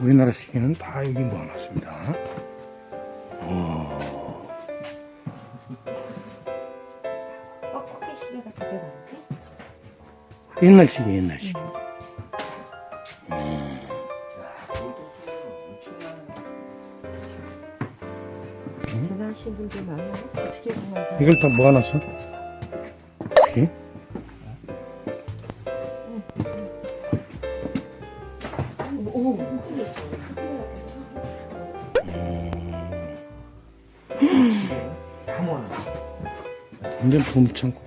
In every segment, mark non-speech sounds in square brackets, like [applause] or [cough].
우리나라 시계는 다 여기 모아놨습니다. 뻐꾸기 시계가 되게 많대. 옛날 시계, 옛날 분들 많아. 어떻게 보면 이걸 다 모아놨어? 완전 봄창고.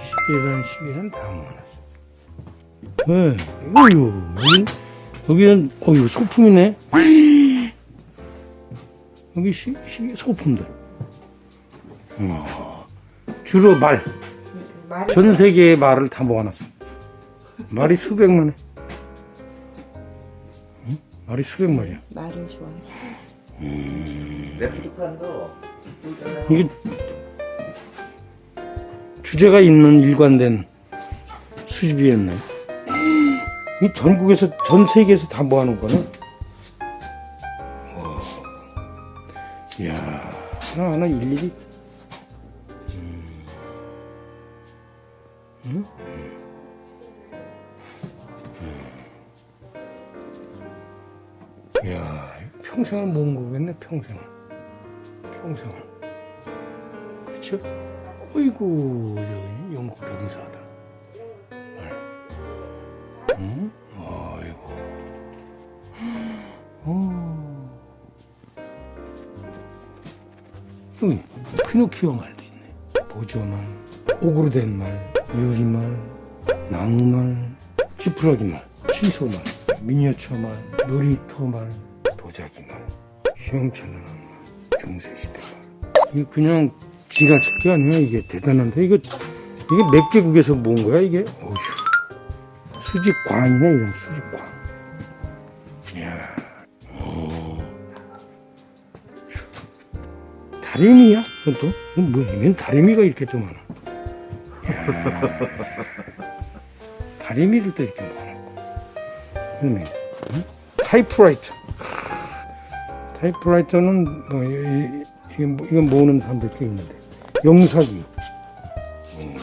시계란 시계는 다 모아놨어. 왜? 어휴, 여기, 여기는, 어휴, 소품이네. [gasps] 여기 시, 시, 소품들. 어, 주로 말. 전 세계의 말을 다 모아놨어. 말이 수백만 해. 응? 말이 수백만이야. 말을 좋아해. 레프트판도 있잖아요. 이게 주제가 있는 일관된 수집이었네. 이 전국에서 전 세계에서 다 모아놓은 거는. 와. 이야 하나 하나 일일이. 음. 응? 음. 평생을 모은 거겠네 평생을. 평생을. 그쵸? 어이구, 영국 병사다. 응? 아이고. 어. 여기, 피노키오 말도 있네. 보조말, 옥으로 된 말, 유리말, 나무말, 지푸라기 말, 시소말, 미니어처 말, 놀이터 말, 도자기 말, 휘황찬란한 말, 중세시대 말. 이거 그냥 지가 쓸 게 아니야 이게. 대단한데. 이거 이게 몇 개국에서 모은 거야 이게? 어휴. 수집광이네 이런 수집광. 이야. 오. 다리미야 그것도? 이건 뭐야 웬 다리미가 이렇게 좀 많아. 다리미를 또 이렇게 모아놓고. 그러네. 응? 타이프라이터 타이프라이터는 뭐 이, 이, 이건, 뭐- 이건 모으는 사람들 꽤 있는데. 용사기. 음,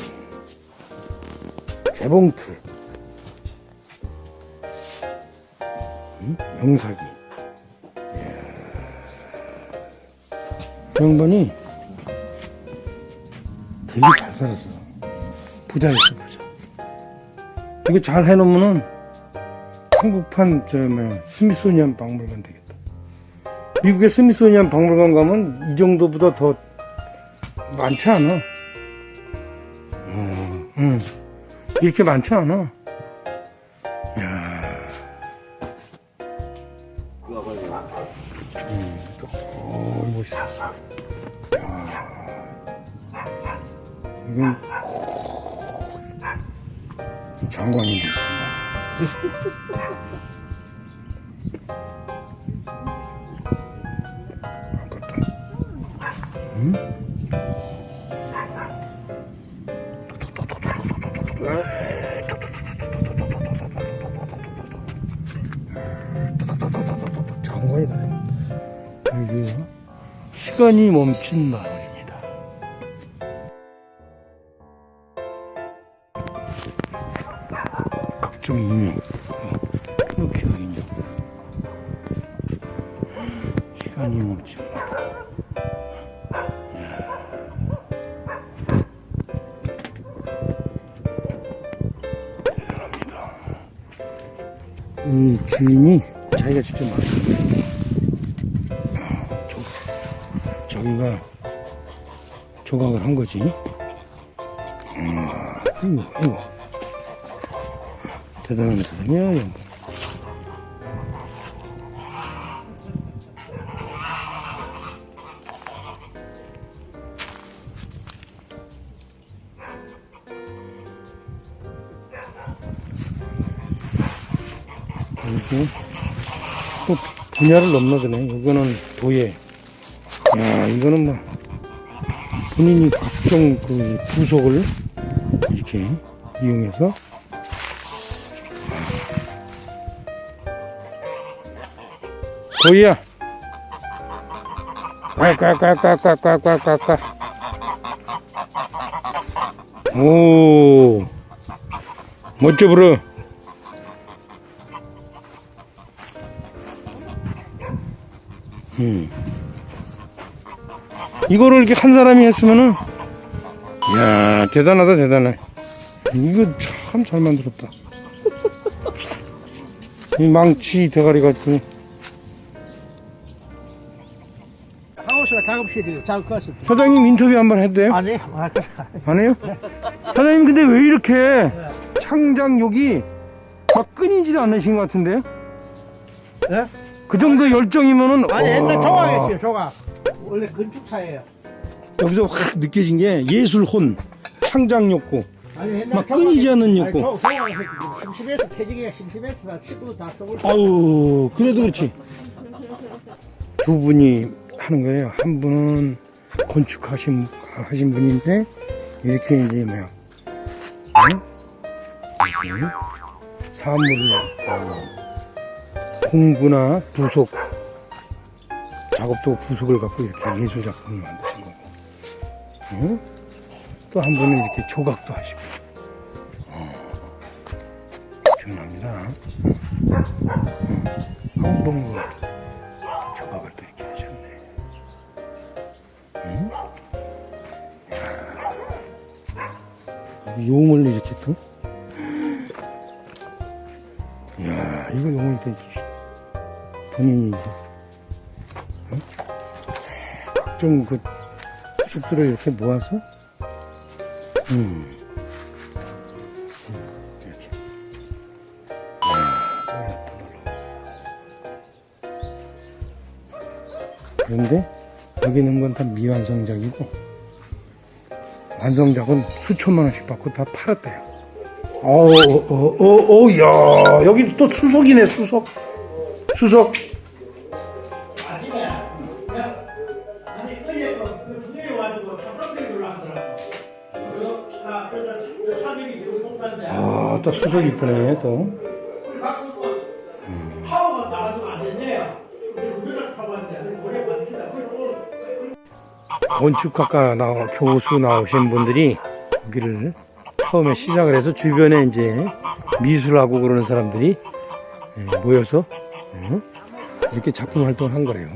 재봉틀. 음, 용사기. 이야. 이 양반이 되게 잘 살았어. 부자였어 부자. 이거 잘 해놓으면은 한국판 저 뭐야 스미소니안 박물관 되겠다 미국의 스미소니안 박물관 가면 이 정도보다 더 많지 않아. 어, 응. 이렇게 많지 않아. 야, 봐요. 어, 이건 장관인데. 장관이다. 여기 시간이 멈춘 마을입니다. 각종 인형, 인형. 시간이 멈춘 이 주인이 자기가 직접 만든 저기가 조각을 한 거지. 아, 이거, 이거. 대단한 사람이야, 양 그리고 또 분야를 넘나드네. 이거는 도예. 야, 이거는 뭐 본인이 각종 그 부속을 이렇게 이용해서. 고이야. 꽉꽉꽉꽉꽉꽉꽉꽉 오. 멋져 불어 음. 이거를 이렇게 한 사람이 했으면은 이야 대단하다 대단해 이거 참 잘 만들었다 이 망치 대가리 가지고 하우스가 작업실이에요. 작업실. 사장님 인터뷰 한번 해도 돼요? 아니, 아. 안 해요? 사장님 근데 왜 이렇게 창작욕이 막 끊이지도 않으신 것 같은데요? 예? 그 정도 열정이면은 아니, 옛날 와, 조각이었어요, 조각. 원래 건축사예요. 여기서 확 느껴진 게 예술혼 창작 욕구 아니, 옛날 막 끊이지 않는 욕구. 조- 조각에서 심심해서, 퇴직이가 심심해서 다 식구도 다 써볼 아유 그래도 그렇지 두 분이 하는 거예요 한 분은 건축하신 하신 분인데 이렇게 이제 뭐야 응? 응? 사물을 어, 공구나 부속 작업도 부속을 갖고 이렇게 예술 작품을 만드신 거고 응? 또한 분은 이렇게 조각도 하시고 어, 엄청납니다 한봉으로 조각을 또 이렇게 하셨네. 응? 야, 용을 이렇게 또. 이야, 이거 용을 또 이렇게 본인이 이제, 어? 각종 그 숲들을 이렇게 모아서, 음. 이렇게. 그런데 여기 있는 건 다 미완성작이고 완성작은 수천만 원씩 받고 다 팔았대요. 어어어어 야 여기 또 수석이네 수석 수석 이쁘네 또 파봤는데, 오래 받습니다. 건축학과 나 교수 나오신 분들이 여기를 처음에 시작을 해서 주변에 이제 미술하고 그러는 사람들이 예, 모여서 어, 이렇게 작품 활동을 한 거래요.